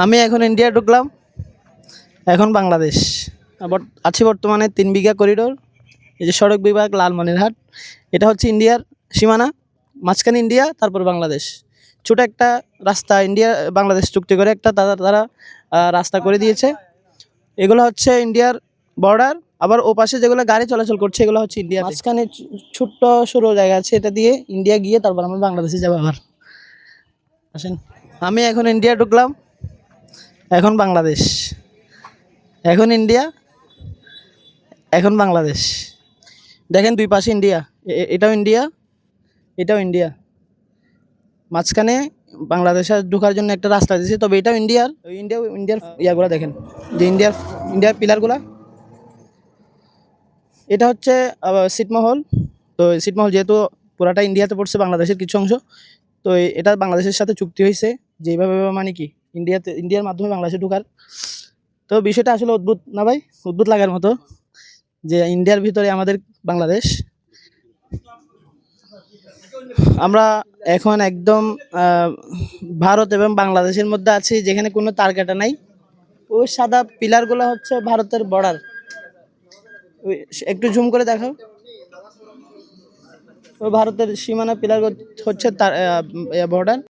আমি এখন ইন্ডিয়া ঢুকলাম এখন বাংলাদেশ। আছি বর্তমানে তিন বিঘা করিডোর এই যে সড়ক বিভাগ লালমনিরহাট। এটা হচ্ছে ইন্ডিয়ার সীমানা মাঝখানে ইন্ডিয়া তারপর বাংলাদেশ। ছোট একটা রাস্তা ইন্ডিয়া বাংলাদেশ চুক্তি করে একটা তারা তারা রাস্তা করে দিয়েছে। এগুলো হচ্ছে ইন্ডিয়ার বর্ডার আবার ও পাশে যেগুলো গাড়ি চলাচল করছে এগুলো হচ্ছে ইন্ডিয়া মাঝখানে ছোট্ট সরু জায়গা আছে এটা দিয়ে ইন্ডিয়া গিয়ে তারপর আমরা বাংলাদেশে যাব আবার। আসেন। আমি এখন ইন্ডিয়া ঢুকলাম এখন বাংলাদেশ। এখন ইন্ডিয়া, এখন বাংলাদেশ। দেখেন দুই পাশে ইন্ডিয়া এটাও ইন্ডিয়া এটাও ইন্ডিয়া। মাঝখানে বাংলাদেশে ঢোকার জন্য একটা রাস্তা দিয়েছে, তবে এটাও ইন্ডিয়ার। ইন্ডিয়া, ইন্ডিয়ার ইয়াগুলো দেখেন, যে ইন্ডিয়ার ইন্ডিয়ার পিলারগুলা। এটা হচ্ছে সিটমহল। তো এই ছিটমহল যেহেতু পুরাটা ইন্ডিয়াতে পড়ছে, বাংলাদেশের কিছু অংশ, তো এটা বাংলাদেশের সাথে চুক্তি হয়েছে, যে এইভাবে এইভাবে মানে কি? ইন্ডিয়াতে, ইন্ডিয়ার মাধ্যমে বাংলাদেশে ঢুকার তো বিষয়টা আসলে অদ্ভুত না ভাই? অদ্ভুত লাগার মতো যে ইন্ডিয়ার ভিতরে আমাদের বাংলাদেশ। আমরা এখন একদম ভারত এবং বাংলাদেশের মধ্যে আছি, যেখানে কোনো তার কাটা নাই। ওই সাদা পিলারগুলো হচ্ছে ভারতের বর্ডার একটু জুম করে দেখো ভারতের সীমানা পিলার হচ্ছে তার বর্ডার